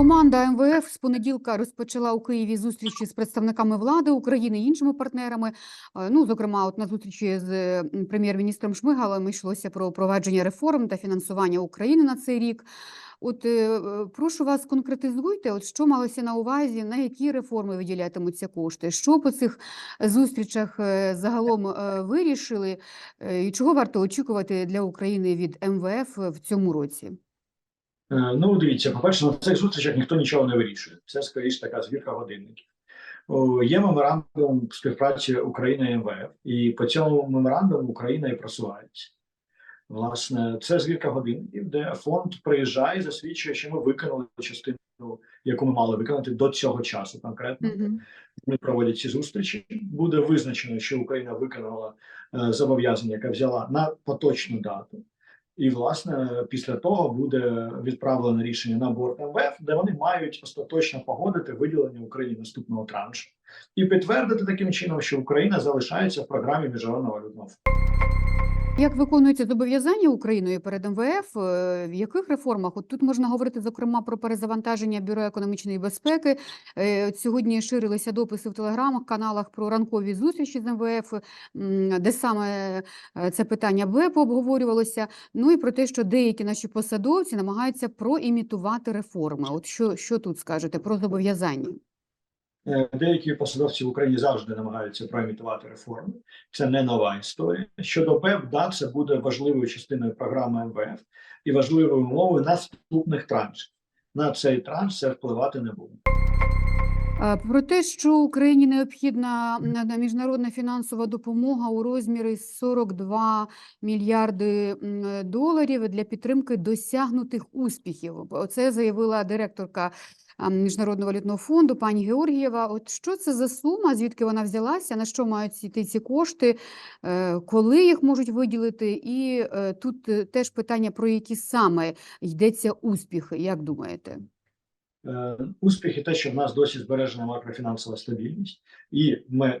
Команда МВФ з понеділка розпочала у Києві зустрічі з представниками влади України і іншими партнерами. Е, Ну, зокрема, от на зустрічі з прем'єр-міністром Шмигалем йшлося про провадження реформ та фінансування України на цей рік. От е, е, прошу вас конкретизуйте, от що малося на увазі, на які реформи виділятимуться кошти, що по цих зустрічах загалом вирішили, і чого варто очікувати для України від МВФ в цьому році? Е, Ну, дивіться, по-перше, на цих зустрічах ніхто нічого не вирішує. Це скоріше така звірка годинників. Є меморандум співпраці України і МВФ, і по цьому меморандуму Україна і просувається. Власне, це звірка годинників, де фонд приїжджає, і засвідчує, що ми виконали частину, яку ми мали виконати до цього часу. Конкретно Мгм. вони проводять ці зустрічі. Буде визначено, що Україна виконала е, зобов'язання, яке взяла на поточну дату. І, власне, після того буде відправлене рішення на борт МВФ, де вони мають остаточно погодити виділення Україні наступного траншу і підтвердити таким чином, що Україна залишається в програмі міжнародного валютного фонду. Як виконуються зобов'язання Україною перед МВФ? е, В яких реформах? От тут можна говорити зокрема про перезавантаження Бюро економічної безпеки. Е, Сьогодні ширилися дописи в телеграмах, каналах про ранкові зустрічі з МВФ, де саме е, це питання БЕП обговорювалося. Ну і про те, що деякі наші посадовці намагаються проімітувати реформи. От що, що тут скажете про зобов'язання? Е, Деякі посадовці в Україні завжди намагаються проімітувати реформи. Це не нова історія. Щодо ПЕП, да, це буде важливою частиною програми МВФ і важливою умовою наступних траншів. На цей транш це впливати не буде. Е, Про те, що Україні необхідна на- міжнародна фінансова допомога у розмірі 42 мільярди доларів для підтримки досягнутих успіхів. Це заявила директорка Міжнародного валютного фонду пані Георгієва. От що це за сума? Звідки вона взялася? На що мають йти ці кошти? Е, Коли їх можуть виділити? І е, тут теж питання про які саме йдеться успіхи. Як думаєте? Е, Успіх і те, що в нас досі збережена макрофінансова стабільність, і ми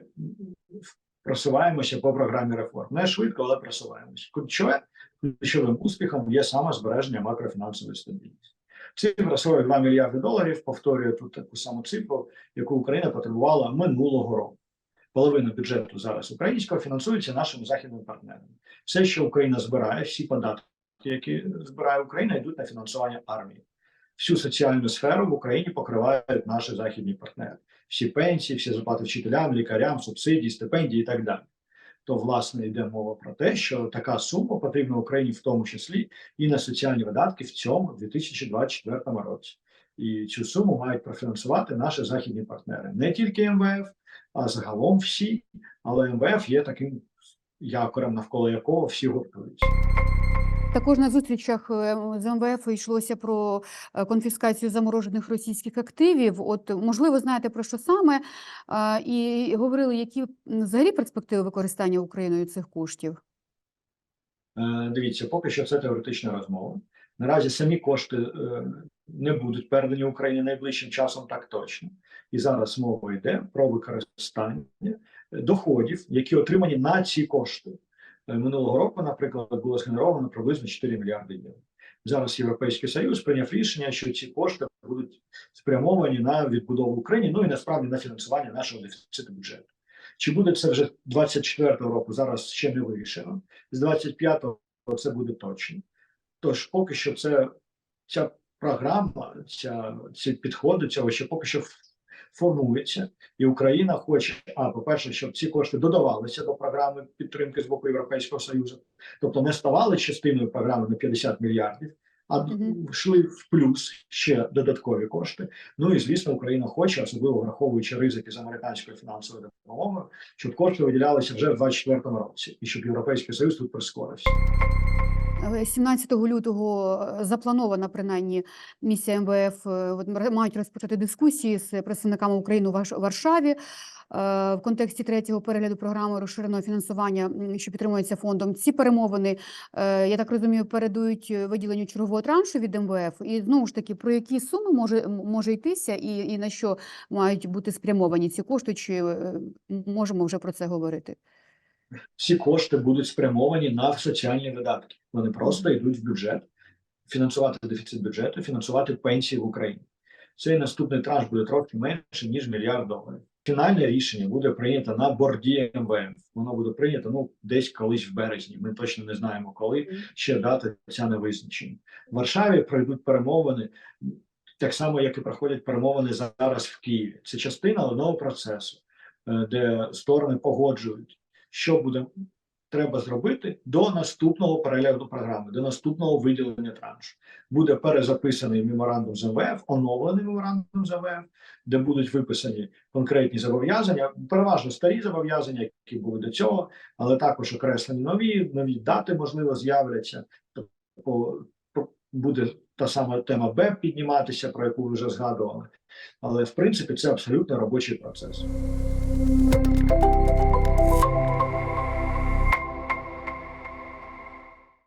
просуваємося по програмі реформ. Не швидко, але просуваємося. Ключове ключовим успіхом є саме збереження макрофінансової стабільності. Цифра 42 мільярди доларів повторює тут таку саму цифру, яку Україна потребувала минулого року. Половина бюджету зараз українського фінансується нашими західними партнерами. Все, що Україна збирає, всі податки, які збирає Україна, йдуть на фінансування армії всю соціальну сферу в Україні покривають наші західні партнери. Всі пенсії, всі зарплати вчителям, лікарям, субсидії, стипендії і так далі. То, власне, йде мова про те, що така сума потрібна Україні, в тому числі і на соціальні видатки в цьому 2024 році. І цю суму мають профінансувати наші західні партнери, не тільки МВФ, а загалом всі. Але МВФ є таким якорем, навколо якого всі гуртуються. Також на зустрічах е, з МВФ йшлося про е, конфіскацію заморожених російських активів. От, можливо, знаєте про що саме, і говорили, які взагалі перспективи використання Україною цих коштів. Е, Дивіться, поки що це теоретична розмова. Наразі самі кошти не будуть передані Україні найближчим часом, так точно. І зараз мова йде про використання доходів, які отримані на ці кошти. Е, Минулого року, наприклад, було згенеровано приблизно 4 мільярди євро. Зараз Європейський Союз прийняв рішення, що ці кошти будуть спрямовані на відбудову України, ну і насправді на фінансування нашого дефіциту бюджету. Чи буде це вже 24-го року? Зараз ще не вирішено. З 25-го це буде точно. Тож, поки що, це ця програма, ця ці підходи цього ще поки що формується, і Україна хоче, а по-перше, щоб ці кошти додавалися до програми підтримки з боку Європейського Союзу, тобто не ставали частиною програми на 50 мільярдів, а йшли в плюс ще додаткові кошти. Ну і звісно, Україна хоче, особливо враховуючи ризики з американською фінансовою допомогою, щоб кошти виділялися вже в 2024 році, і щоб Європейський Союз тут прискорився. Але 17 лютого е, запланована принаймні місія МВФ. е, мають розпочати дискусії з представниками України у Варшаві е, в контексті третього перегляду програми розширеного фінансування, що підтримується фондом. Ці перемовини, я так розумію, передують виділенню чергового траншу від МВФ. І знову ж таки, про які суми може може йтися, і, і на що мають бути спрямовані ці кошти? Чи можемо вже про це говорити? Ці кошти будуть спрямовані на соціальні видатки. Вони просто йдуть в бюджет, фінансувати дефіцит бюджету, фінансувати пенсії в Україні. цей наступний транш буде трохи менше ніж мільярд доларів. Фінальне рішення буде прийнято на борді МВФ. Воно буде прийнято ну десь колись в березні. Ми точно не знаємо коли. Ще дата ця не визначена. В Варшаві пройдуть перемовини так само, як і проходять перемовини зараз в Києві. Це частина одного процесу, е, де сторони погоджують, що буде треба зробити до наступного перегляду програми, до наступного виділення траншу. Буде перезаписаний меморандум з МВФ, оновлений меморандум з МВФ, де будуть виписані конкретні зобов'язання, переважно старі зобов'язання, які були до цього, але також окреслені нові, нові дати, можливо, з'являться. Тобто буде та сама тема БЕП підніматися, про яку ви вже згадували. Але в принципі це абсолютно робочий процес.